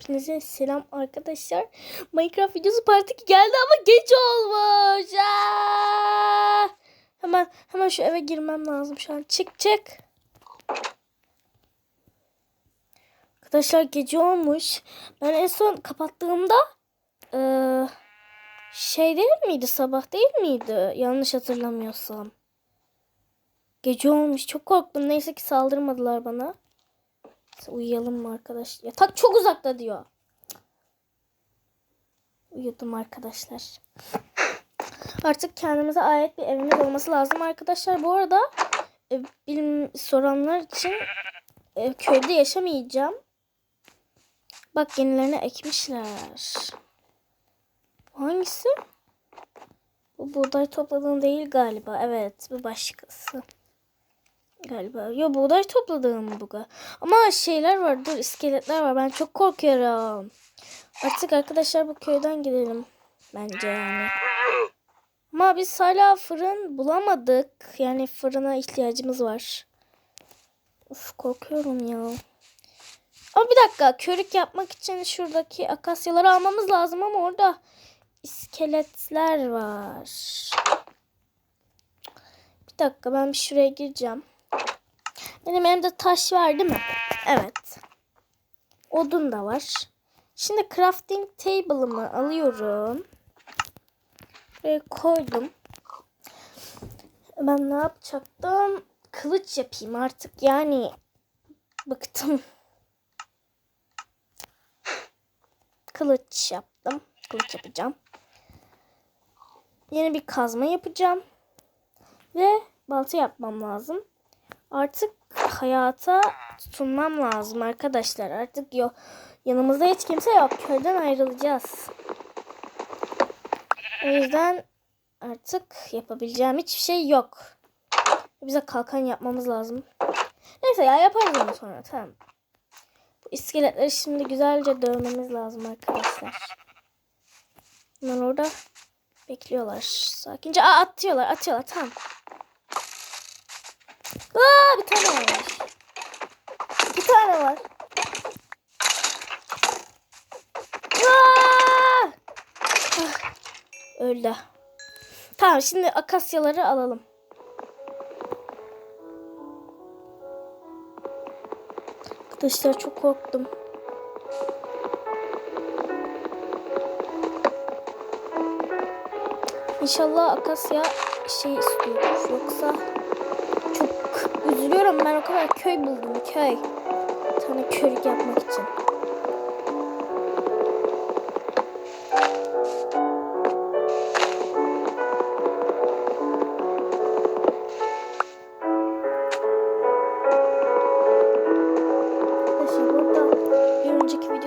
Hepinize selam arkadaşlar. Minecraft videosu part 2 geldi ama geç olmuş. Aa! Hemen hemen şu eve girmem lazım şu an. Çık çık. Arkadaşlar gece olmuş. Ben en son kapattığımda eee, şey değil miydi? Sabah değil miydi? Yanlış hatırlamıyorsam. Gece olmuş. Çok korktum. Neyse ki saldırmadılar bana. Uyuyalım mı arkadaş? Yatak çok uzakta diyor. Uyudum arkadaşlar. Artık kendimize ait bir evimiz olması lazım arkadaşlar. Bu arada e, bilim soranlar için e, köyde yaşamayacağım. Bak yenilerini ekmişler. Hangisi? Bu buğday topladığın değil galiba. Evet bu başkası. Galiba. Yo buğday topladığım bu. Ama şeyler var dur iskeletler var. Ben çok korkuyorum. Artık arkadaşlar bu köyden gidelim. Bence yani. Ama biz hala fırın bulamadık. Yani fırına ihtiyacımız var. Uf korkuyorum ya. Ama bir dakika körük yapmak için şuradaki akasyaları almamız lazım ama orada iskeletler var. Bir dakika ben bir şuraya gireceğim. Benim elimde taş var değil mi? Evet. Odun da var. Şimdi crafting table'ımı alıyorum. Buraya koydum. Ben ne yapacaktım? Kılıç yapayım artık. Yani bıktım. Kılıç yaptım. Kılıç yapacağım. Yeni bir kazma yapacağım. Ve balta yapmam lazım. Artık hayata tutunmam lazım arkadaşlar. Artık yok. Yanımızda hiç kimse yok. Köyden ayrılacağız. O yüzden artık yapabileceğim hiçbir şey yok. Bize kalkan yapmamız lazım. Neyse ya yaparız onu sonra. Tamam. Bu iskeletleri şimdi güzelce dövmemiz lazım arkadaşlar. Bunlar orada bekliyorlar. Sakince Aa, atıyorlar atıyorlar tamam. Aa, bir tane var. Bir tane var. Aa! Ah, Öldü. Tamam şimdi akasyaları alalım. Arkadaşlar çok korktum. İnşallah akasya şey istiyordur. Yoksa üzülüyorum ben o kadar köy buldum köy. Tane körük yapmak için.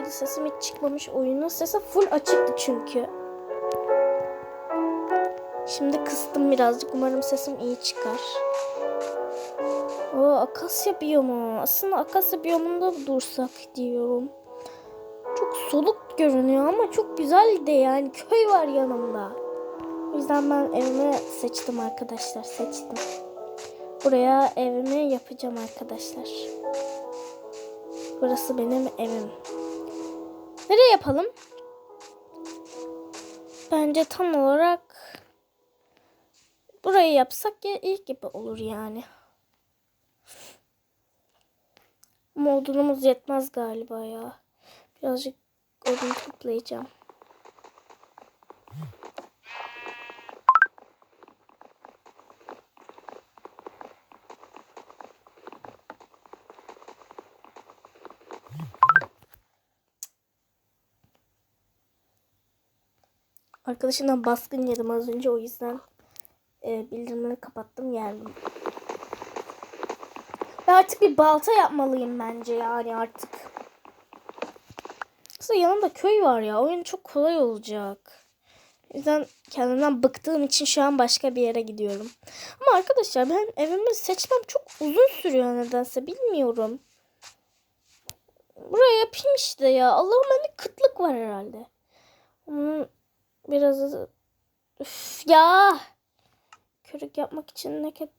Sesim hiç çıkmamış oyunun sesi full açıktı çünkü. Şimdi kıstım birazcık. Umarım sesim iyi çıkar. Akasya biyomu. Aslında akasya biyomunda dursak diyorum. Çok soluk görünüyor ama çok güzel de yani köy var yanımda. O yüzden ben evimi seçtim arkadaşlar. Seçtim. Buraya evimi yapacağım arkadaşlar. Burası benim evim. Nereye yapalım? Bence tam olarak burayı yapsak ya ilk gibi olur yani. Ama yetmez galiba ya. Birazcık odun toplayacağım. Arkadaşımdan baskın yedim az önce o yüzden e, bildirimleri kapattım geldim. Ben artık bir balta yapmalıyım bence yani artık. Aslında yanımda köy var ya. Oyun çok kolay olacak. O yüzden kendimden bıktığım için şu an başka bir yere gidiyorum. Ama arkadaşlar ben evimi seçmem çok uzun sürüyor nedense bilmiyorum. Buraya yapayım işte ya. Allah'ım bende kıtlık var herhalde. Onun biraz Üf, ya. Körük yapmak için ne kadar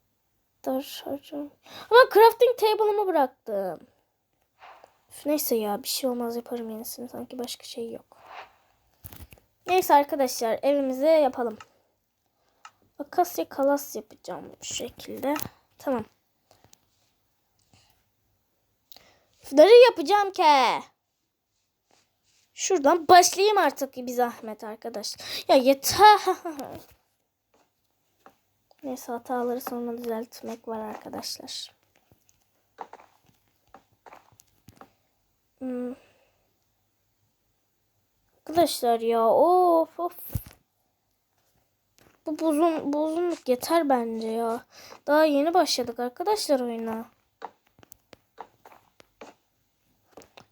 harcam. Ama crafting table'ımı bıraktım. Üf, neyse ya bir şey olmaz yaparım yenisini. Sanki başka şey yok. Neyse arkadaşlar evimize yapalım. Akasya kalas yapacağım bu şekilde. Tamam. Nereye yapacağım ki? Şuradan başlayayım artık bir zahmet arkadaş. Ya yeter. Neyse hataları sonra düzeltmek var arkadaşlar. Hmm. Arkadaşlar ya of of. Bu buzun buzunluk yeter bence ya. Daha yeni başladık arkadaşlar oyuna.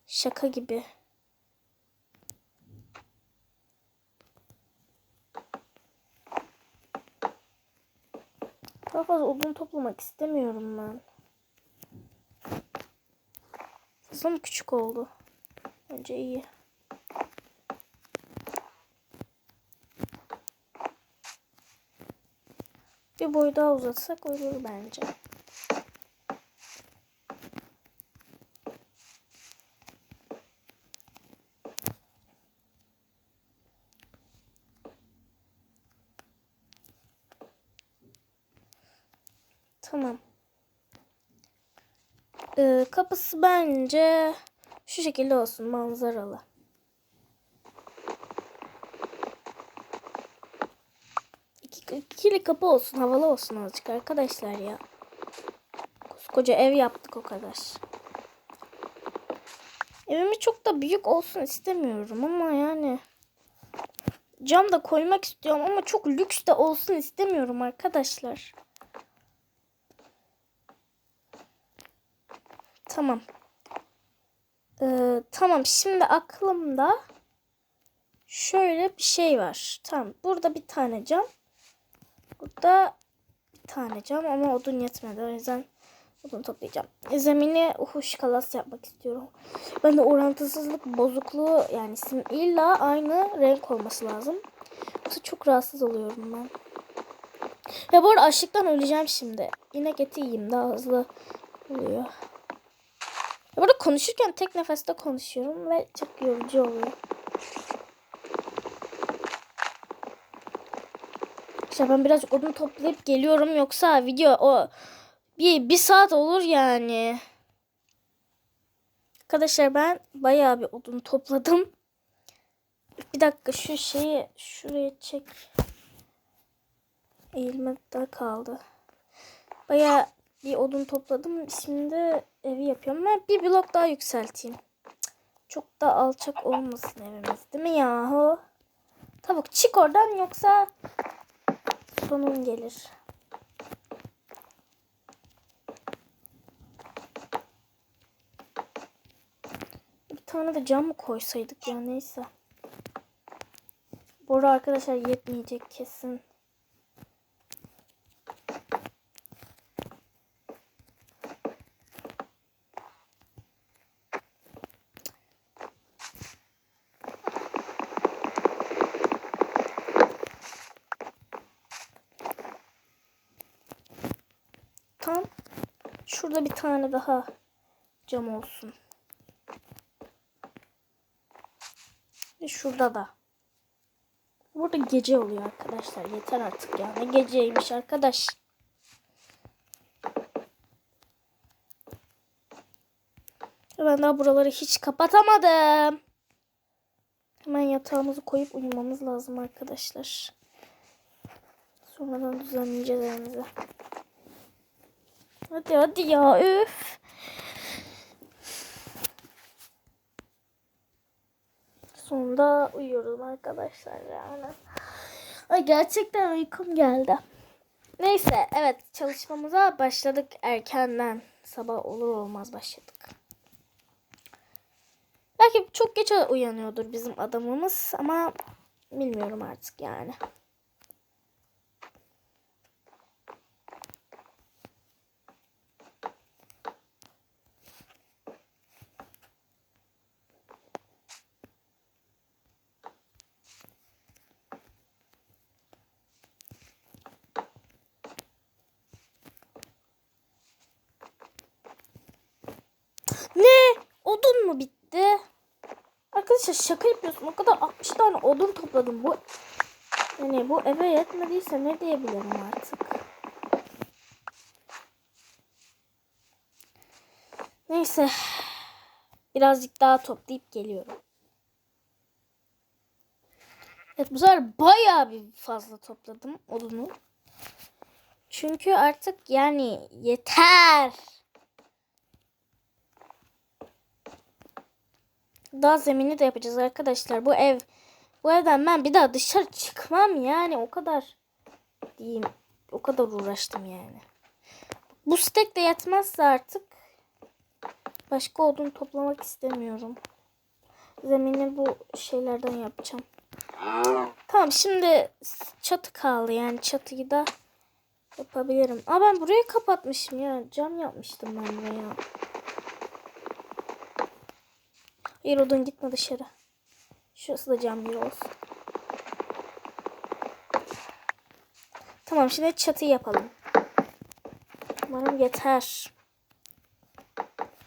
Şaka gibi. Daha fazla odun toplamak istemiyorum ben. Fazla mı küçük oldu? Bence iyi. Bir boy daha uzatsak olur bence. Tamam. Ee, kapısı bence şu şekilde olsun manzaralı. İki, ikili kapı olsun havalı olsun azıcık arkadaşlar ya. Koskoca ev yaptık o kadar. Evimi çok da büyük olsun istemiyorum ama yani cam da koymak istiyorum ama çok lüks de olsun istemiyorum arkadaşlar. Tamam. Ee, tamam şimdi aklımda şöyle bir şey var. Tamam burada bir tane cam. Burada bir tane cam ama odun yetmedi. O yüzden odun toplayacağım. Zemini huş kalas yapmak istiyorum. Ben de orantısızlık bozukluğu yani illa aynı renk olması lazım. Yoksa çok rahatsız oluyorum ben. Ve bu arada açlıktan öleceğim şimdi. İnek eti yiyeyim daha hızlı oluyor. Ya burada konuşurken tek nefeste konuşuyorum ve çok yorucu oluyor. İşte ben biraz odun toplayıp geliyorum yoksa video o bir, bir saat olur yani. Arkadaşlar ben bayağı bir odun topladım. Bir dakika şu şeyi şuraya çek. Eğilmekte kaldı. Bayağı bir odun topladım. Şimdi evi yapıyorum. Ben bir blok daha yükselteyim. Çok da alçak olmasın evimiz değil mi yahu? Tavuk çık oradan yoksa sonun gelir. Bir tane de cam mı koysaydık ya neyse. Bu arkadaşlar yetmeyecek kesin. Tam şurada bir tane daha cam olsun. Ve şurada da. Burada gece oluyor arkadaşlar. Yeter artık ya. Ne geceymiş arkadaş. Ben daha buraları hiç kapatamadım. Hemen yatağımızı koyup uyumamız lazım arkadaşlar. Sonradan düzenleyeceğiz evimizi. Hadi hadi ya üf. Sonunda uyuyoruz arkadaşlar yani. Ay gerçekten uykum geldi. Neyse evet çalışmamıza başladık erkenden. Sabah olur olmaz başladık. Belki çok geç uyanıyordur bizim adamımız ama bilmiyorum artık yani. Ne? Odun mu bitti? Arkadaşlar şaka yapıyorsun. O kadar 60 tane odun topladım. Bu yani bu eve yetmediyse ne diyebilirim artık? Neyse. Birazcık daha toplayıp geliyorum. Evet bu sefer bayağı bir fazla topladım odunu. Çünkü artık yani yeter. Daha zemini de yapacağız arkadaşlar. Bu ev bu evden ben bir daha dışarı çıkmam yani o kadar diyeyim. O kadar uğraştım yani. Bu stek de yetmezse artık başka odun toplamak istemiyorum. Zemini bu şeylerden yapacağım. Tamam şimdi çatı kaldı yani çatıyı da yapabilirim. Aa ben burayı kapatmışım ya. Cam yapmıştım ben buraya. Hayır odun gitme dışarı. Şurası da cam yeri olsun. Tamam şimdi çatı yapalım. Umarım yeter.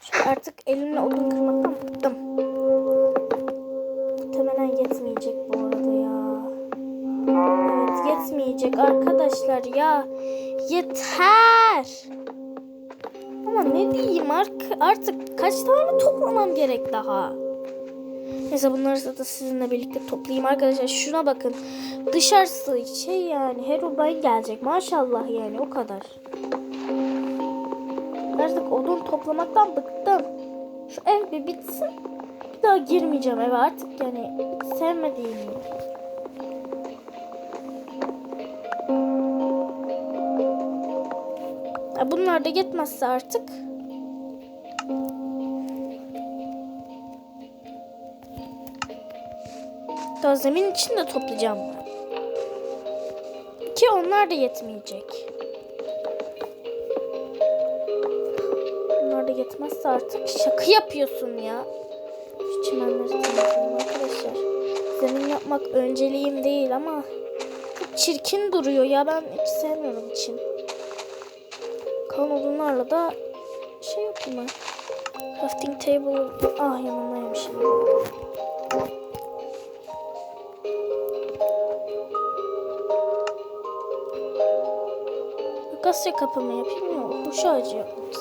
Çünkü artık elimle odun kırmaktan bıktım. Muhtemelen yetmeyecek bu arada ya. Evet yetmeyecek arkadaşlar ya. Yeter. Ama ne diyeyim artık kaç tane toplamam gerek daha? Neyse bunları da sizinle birlikte toplayayım arkadaşlar. Şuna bakın. Dışarısı şey yani Herobrine gelecek. Maşallah yani o kadar. Artık odun toplamaktan bıktım. Şu ev bir bitsin. Bir daha girmeyeceğim eve artık yani sevmediğim yer. Bunlar da yetmezse artık zemin için de toplayacağım ben. Ki onlar da yetmeyecek. Bunlar da yetmezse artık şaka yapıyorsun ya. Şu çimenleri temizleyeyim arkadaşlar. Zemin yapmak önceliğim değil ama çirkin duruyor ya ben hiç sevmiyorum için. Kalan odunlarla da şey yapayım ben. Crafting table ah yanındaymışım. Akasya kapımı yapayım mı? Kuş ağacı yapmak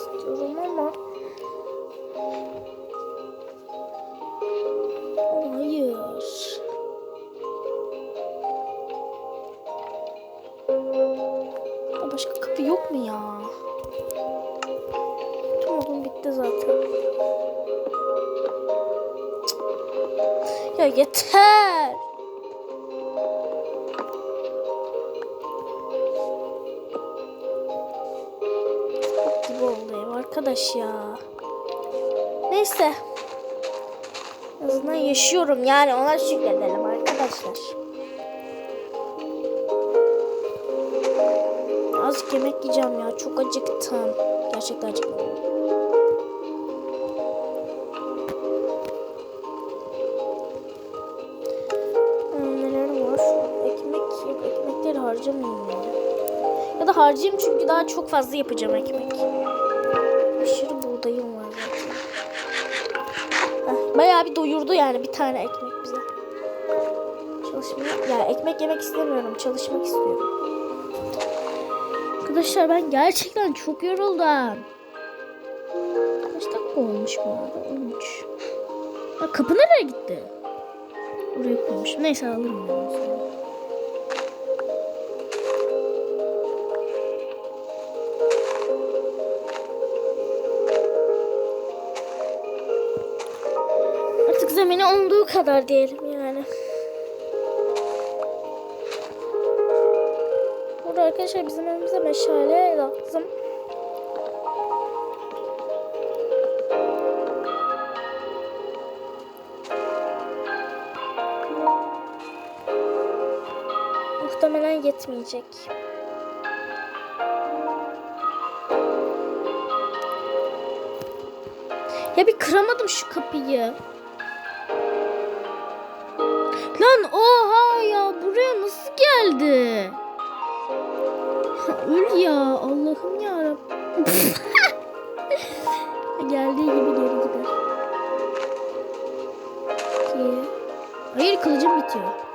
arkadaş ya. Neyse. En azından yaşıyorum yani ona şükredelim arkadaşlar. Azıcık yemek yiyeceğim ya çok acıktım. Gerçekten acıktım. Harcamayayım ya. Ya da harcayayım çünkü daha çok fazla yapacağım ekmek. Bayağı bir doyurdu yani bir tane ekmek bize. Çalışmaya, ya ekmek yemek istemiyorum. Çalışmak istiyorum. Arkadaşlar ben gerçekten çok yoruldum. Kaç dakika olmuş bu arada? 13. Ya kapı nereye gitti? Oraya koymuşum. Neyse alırım ben sonra. Olduğu kadar diyelim yani. Burada arkadaşlar bizim evimize meşale lazım. Muhtemelen yetmeyecek. Ya bir kıramadım şu kapıyı. Lan oha ya buraya nasıl geldi? Öl ya Allah'ım ya Rabbim. Geldiği gibi geri gider. Hayır kılıcım bitiyor.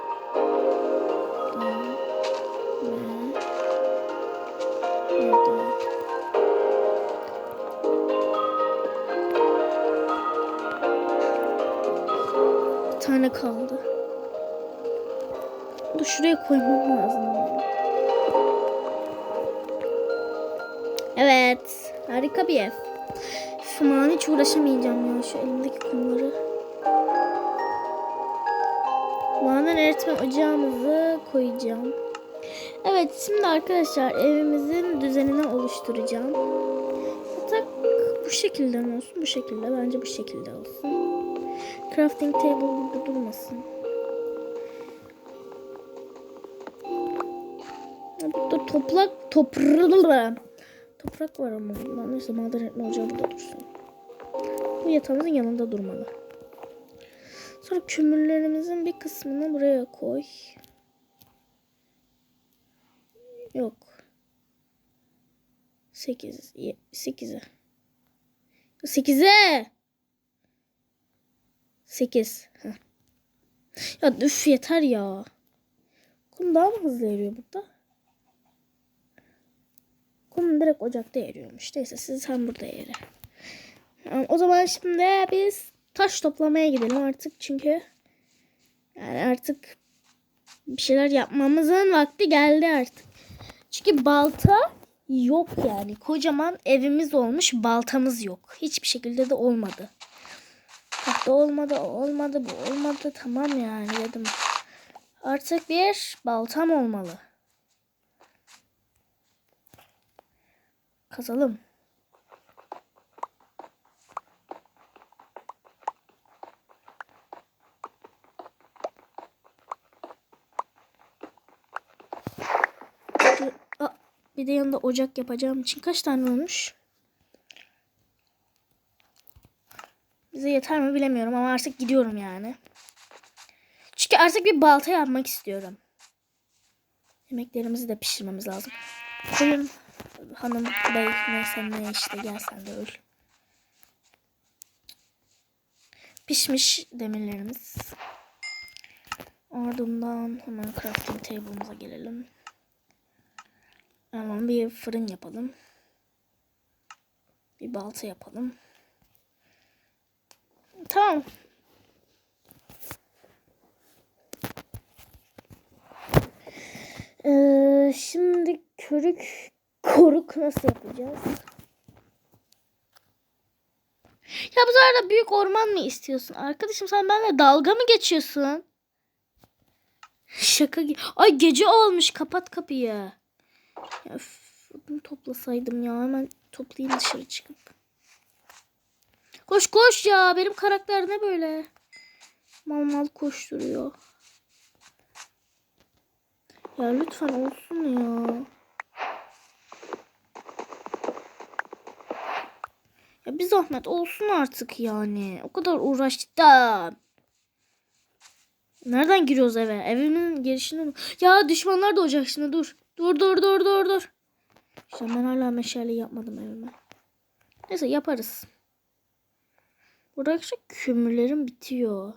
Şuraya koymam lazım. Evet. Harika bir ev. Şu hiç uğraşamayacağım ya şu elimdeki kumları. Maden eritme ocağımızı koyacağım. Evet şimdi arkadaşlar evimizin düzenini oluşturacağım. Yatak bu şekilde mi olsun? Bu şekilde. Bence bu şekilde olsun. Crafting table burada durmasın. Toprak toprak toprak var ama ben neyse maden etme ocağı burada dursun. Bu yatağımızın yanında durmalı. Sonra kömürlerimizin bir kısmını buraya koy. Yok. 8 8'e. 8'e. 8. Ya üf yeter ya. Kum daha mı hızlı eriyor burada? Kum direkt ocakta eriyormuş. Neyse siz sen burada eri. Yani o zaman şimdi biz taş toplamaya gidelim artık çünkü yani artık bir şeyler yapmamızın vakti geldi artık. Çünkü balta yok yani. Kocaman evimiz olmuş baltamız yok. Hiçbir şekilde de olmadı. Bak da olmadı, olmadı, bu olmadı. Tamam yani dedim. Artık bir baltam olmalı. Kazalım. Bir- de yanında ocak yapacağım için kaç tane olmuş? Bize yeter mi bilemiyorum ama artık gidiyorum yani. Çünkü artık bir balta yapmak istiyorum. Yemeklerimizi de pişirmemiz lazım. Koyun hanım bey neyse ne işte gel sen de öl. Pişmiş demirlerimiz. Ardından hemen crafting table'ımıza gelelim. Hemen bir fırın yapalım. Bir balta yapalım. Tamam. Ee, şimdi körük koruk nasıl yapacağız? Ya bu sefer büyük orman mı istiyorsun? Arkadaşım sen benimle dalga mı geçiyorsun? Şaka gibi. Ay gece olmuş. Kapat kapıyı. Üf, bunu toplasaydım ya. Hemen toplayayım dışarı çıkıp. Koş koş ya. Benim karakter ne böyle? Mal mal koşturuyor. Ya lütfen olsun ya. Ya bir zahmet olsun artık yani. O kadar uğraştım. Nereden giriyoruz eve? Evimin girişine mi? Ya düşmanlar doğacak şimdi dur. Dur dur dur dur dur. İşte ben hala meşale yapmadım evime. Neyse yaparız. Buradaki kömürlerim bitiyor.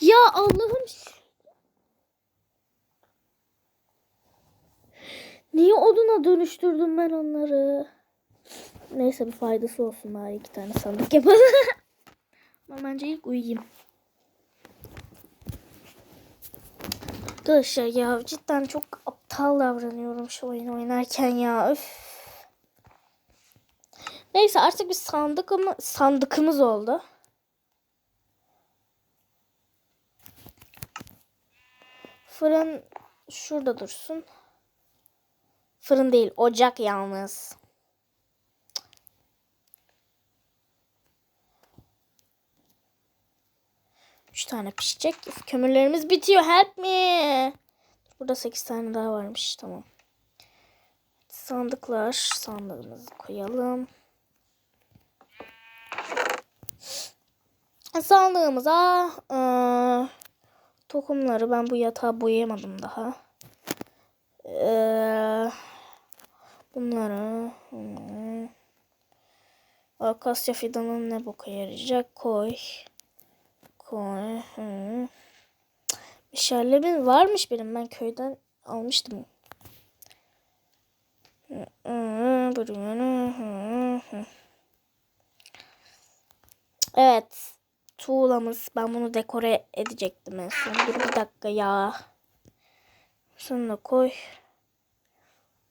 Ya Allah'ım. Niye oduna dönüştürdüm ben onları? Neyse bir faydası olsun bari iki tane sandık yapalım. Ama bence ilk uyuyayım. Arkadaşlar ya cidden çok aptal davranıyorum şu oyun oynarken ya. Üf. Neyse artık bir sandık sandıkımız oldu. Fırın şurada dursun. Fırın değil, ocak yalnız. Üç tane pişecek. Kömürlerimiz bitiyor. Help me. Burada sekiz tane daha varmış. Tamam. Sandıklar. Sandığımızı koyalım. Sandığımıza eee, tohumları ben bu yatağı boyayamadım daha. Ee, bunları hmm. Akasya fidanı ne boka yarayacak? Koy. Koy. Hmm. Meşalemin varmış benim. Ben köyden almıştım. Hmm, Evet. Tuğlamız. Ben bunu dekore edecektim en son. Dur bir dakika ya. Şunu da koy.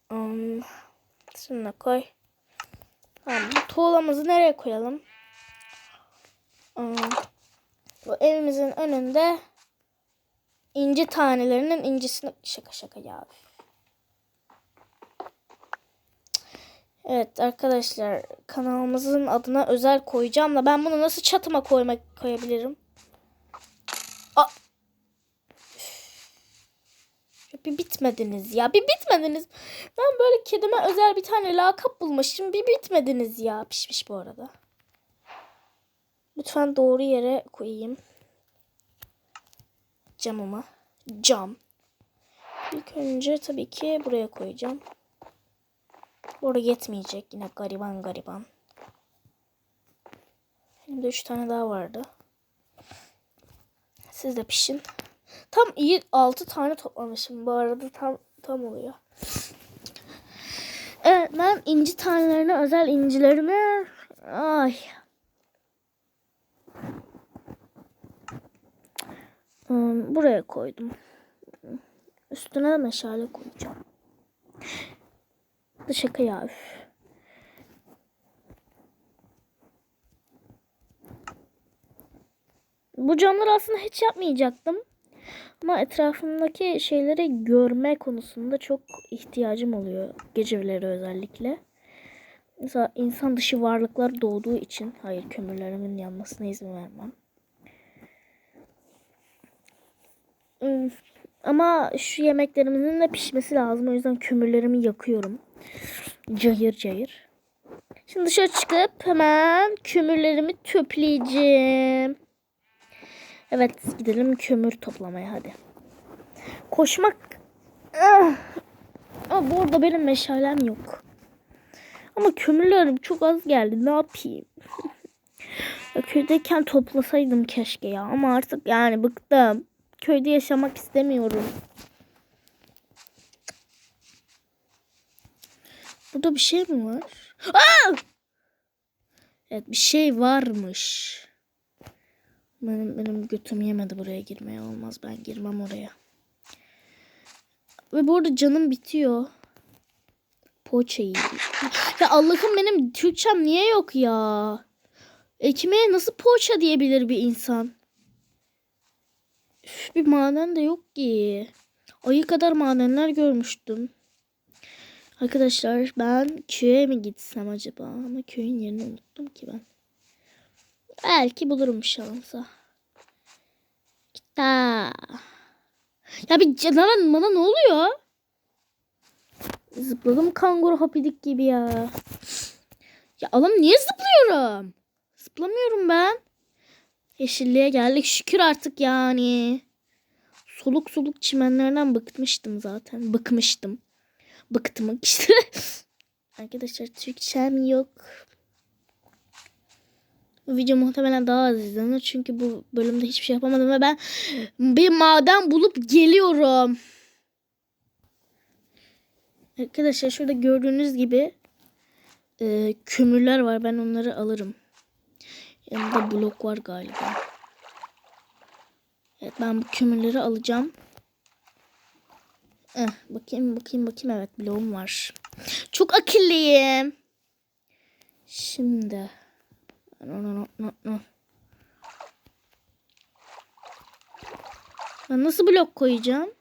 Um, şunu da koy. Tamam, bu tuğlamızı nereye koyalım? Um, bu evimizin önünde inci tanelerinin incisini şaka şaka ya. Evet arkadaşlar kanalımızın adına özel koyacağım da ben bunu nasıl çatıma koymak koyabilirim? Aa. Bir bitmediniz ya. Bir bitmediniz. Ben böyle kedime özel bir tane lakap bulmuşum. Bir bitmediniz ya. Pişmiş bu arada. Lütfen doğru yere koyayım. Camıma. Cam. İlk önce tabii ki buraya koyacağım. Orada yetmeyecek. Yine gariban gariban. Elimde üç tane daha vardı. Siz de pişin. Tam iyi altı tane toplamışım. Bu arada tam tam oluyor. Evet ben inci tanelerine özel incilerimi ay Hmm, buraya koydum. Üstüne de meşale koyacağım. Da şaka ya. üf. Bu camları aslında hiç yapmayacaktım. Ama etrafımdaki şeyleri görme konusunda çok ihtiyacım oluyor. Geceleri özellikle. Mesela insan dışı varlıklar doğduğu için hayır kömürlerimin yanmasına izin vermem. Hmm, Ama şu yemeklerimizin de pişmesi lazım. O yüzden kömürlerimi yakıyorum. Cayır cayır. Şimdi dışarı çıkıp hemen kömürlerimi töpleyeceğim. Evet gidelim kömür toplamaya hadi. Koşmak. Ah. Ama bu benim meşalem yok. Ama kömürlerim çok az geldi. Ne yapayım? Ya Köydeyken toplasaydım keşke ya. Ama artık yani bıktım. Köyde yaşamak istemiyorum. Burada bir şey mi var? Aa! Evet bir şey varmış. Benim, benim götüm yemedi buraya girmeye olmaz. Ben girmem oraya. Ve bu arada canım bitiyor. Poğaça. Ya Allah'ım benim Türkçem niye yok ya? Ekmeğe nasıl poğaça diyebilir bir insan? Üf, bir maden de yok ki. Ayı kadar madenler görmüştüm. Arkadaşlar ben köye mi gitsem acaba? Ama köyün yerini unuttum ki ben. Belki bulurum şansa. Gitta. Ya bir canavar bana ne oluyor? Zıpladım kanguru hapidik gibi ya. Ya oğlum niye zıplıyorum? Zıplamıyorum ben. Yeşilliğe geldik şükür artık yani. Soluk soluk çimenlerden bıkmıştım zaten. Bıkmıştım. Bıktım işte. Arkadaşlar Türkçem yok. Bu video muhtemelen daha az izlenir. Çünkü bu bölümde hiçbir şey yapamadım ve ben bir maden bulup geliyorum. Arkadaşlar şurada gördüğünüz gibi e, kömürler var. Ben onları alırım. Yanında blok var galiba. Evet ben bu kömürleri alacağım. Eh, bakayım bakayım bakayım evet bloğum var. Çok akıllıyım. Şimdi. No, no, no, no, no. Ben nasıl blok koyacağım?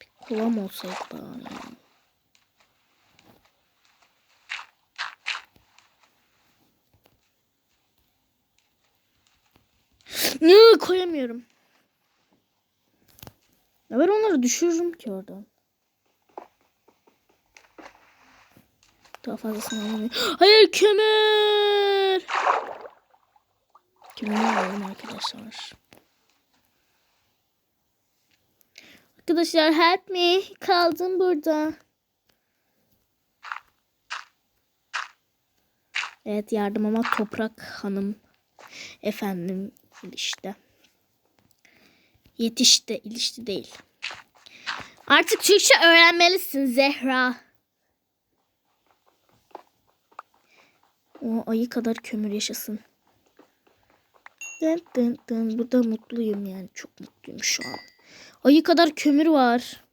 Bir kovam olsaydı bari. Ne koyamıyorum. Ya ben onları düşürürüm ki oradan. Daha fazlasını alamıyorum. Hayır kömür. Kömür alalım arkadaşlar. Arkadaşlar help me. Kaldım burada. Evet yardım ama toprak hanım. Efendim işte. Yetişte ilişti değil. Artık Türkçe öğrenmelisin Zehra. O ayı kadar kömür yaşasın. Dın dın dın. Burada mutluyum yani. Çok mutluyum şu an. Ayı kadar kömür var.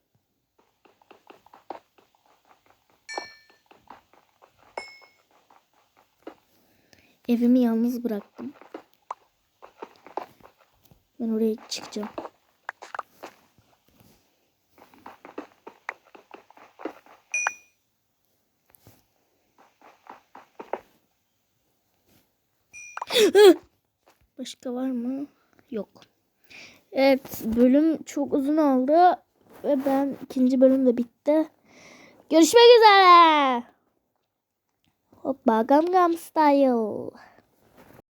Evimi yalnız bıraktım. Ben oraya çıkacağım. Başka var mı? Yok. Evet bölüm çok uzun oldu. Ve ben ikinci bölüm de bitti. Görüşmek üzere. Hoppa Gangnam Style.